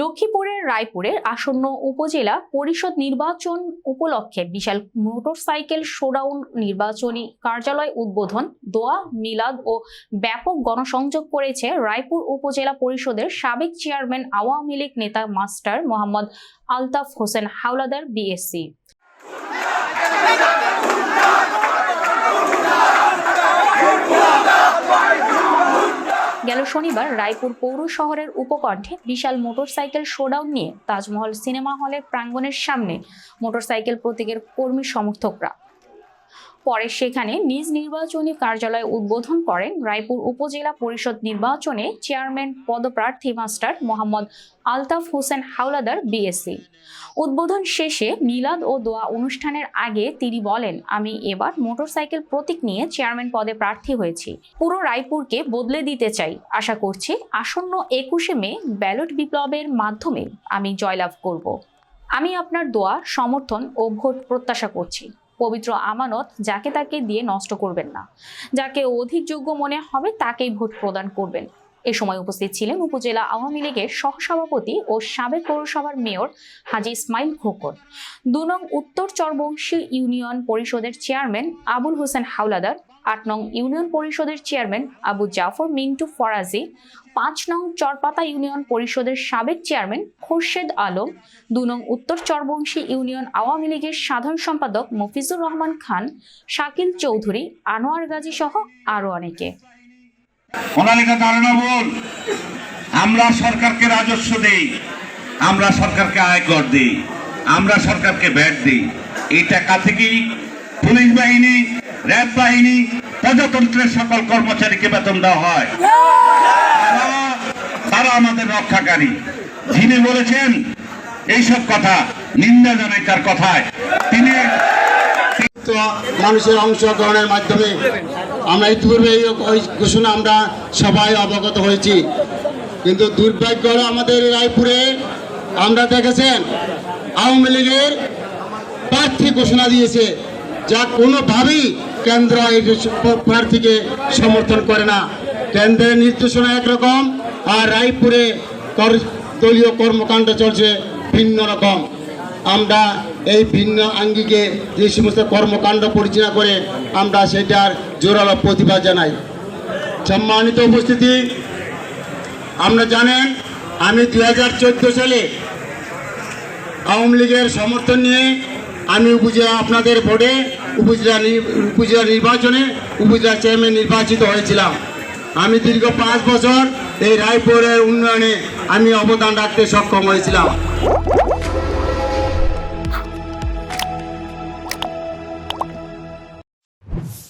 লক্ষ্মীপুরের রায়পুরের আসন্ন উপজেলা পরিষদ নির্বাচন উপলক্ষে বিশাল মোটরসাইকেল শোডাউন নির্বাচনী কার্যালয় উদ্বোধন দোয়া, মিলাদ ও ব্যাপক গণসংযোগ করেছে রায়পুর উপজেলা পরিষদের সাবেক চেয়ারম্যান আওয়ামী লীগ নেতা মাস্টার মোহাম্মদ আলতাফ হোসেন হাওলাদার, বিএসসি। শনিবার রায়পুর পৌর শহরের উপকণ্ঠে বিশাল মোটরসাইকেল শোডাউন নিয়ে তাজমহল সিনেমা হলের প্রাঙ্গণের সামনে মোটরসাইকেল প্রতীকের কর্মী সমর্থকরা পরে সেখানে নিজ নির্বাচনী কার্যালয় উদ্বোধন করেন রায়পুর উপজেলা পরিষদ নির্বাচনে চেয়ারম্যান পদপ্রার্থী মাস্টার মোহাম্মদ আলতাফ হোসেন হাওলাদার, বিএসসি। উদ্বোধন শেষে মিলাদ ও দোয়া অনুষ্ঠানের আগে তিনি বলেন, আমি এবার মোটরসাইকেল প্রতীক নিয়ে চেয়ারম্যান পদে প্রার্থী হয়েছি। পুরো রায়পুরকে বদলে দিতে চাই। আশা করছি আসন্ন একুশে মে ব্যালট বিপ্লবের মাধ্যমে আমি জয়লাভ করব। আমি আপনার দোয়া, সমর্থন ও ভোট প্রত্যাশা করছি। পবিত্র আমানত যাকে তাকে দিয়ে নষ্ট করবেন না। যাকে অধিক যোগ্য মনে হবে তাকেই ভোট প্রদান করবেন। এ সময় উপস্থিত ছিলেন উপজেলা আওয়ামী লীগের সহসভাপতি ও সাবেক পৌরসভার মেয়র হাজি ইসমাইল খোকন। দু নং উত্তর চরবংশী ইউনিয়ন পরিষদের চেয়ারম্যান আবুল হোসেন হাওলাদার আট নং ইউনিয়ন পরিষদের চেয়ারম্যান আবু জাফর মিন্টু ফরাজি, পাঁচ নং চরপাতা ইউনিয়ন পরিষদের সাবেক চেয়ারম্যান খোরশেদ আলম, দু নং উত্তর চরবংশী ইউনিয়ন আওয়ামী লীগের সাধারণ সম্পাদক মফিজুর রহমান খান, শাকিল চৌধুরী, আনোয়ার গাজী সহ আরও অনেকে। আমরা সরকারকে রাজস্ব দেই, আমরা সরকারকে আয়কর দিই, আমরা সরকারকে ভ্যাট দিই। এই টাকা থেকেই পুলিশ বাহিনী, র্যাব বাহিনী, প্রজাতন্ত্রের সকল কর্মচারীকে বেতন দেওয়া হয়। তারা- আমাদের রক্ষাকারী। যিনি বলেছেন এইসব কথা, নিন্দা জানাই তার কথায়। তিনি মানুষের অংশগ্রহণের মাধ্যমে আমরা ইতিপূর্বে এই ঘোষণা আমরা সবাই অবগত হয়েছি। কিন্তু দুর্ভাগ্য আমাদের রায়পুরে আমরা দেখেছেন আওয়ামী লীগের প্রার্থী ঘোষণা দিয়েছে। যা কোনোভাবেই কেন্দ্র এই প্রার্থীকে সমর্থন করে না। কেন্দ্রের নির্দেশনা একরকম আর রায়পুরে দলীয় কর্মকাণ্ড চলছে ভিন্ন রকম। আমরা এই ভিন্ন আঙ্গিকে যে সমস্ত কর্মকাণ্ড পরিচালনা করে আমরা সেটার জোরালো প্রতিবাদ জানাই। সম্মানিত উপস্থিতি আমরা জানেন, আমি দু হাজার চোদ্দ সালে আওয়ামী লীগের সমর্থন নিয়ে আমি উপজেলা আপনাদের ভোটে উপজেলা উপজেলা নির্বাচনে উপজেলা চেয়ারম্যান নির্বাচিত হয়েছিলাম। আমি দীর্ঘ পাঁচ বছর এই রায়পুরের উন্নয়নে আমি অবদান রাখতে সক্ষম হয়েছিলাম।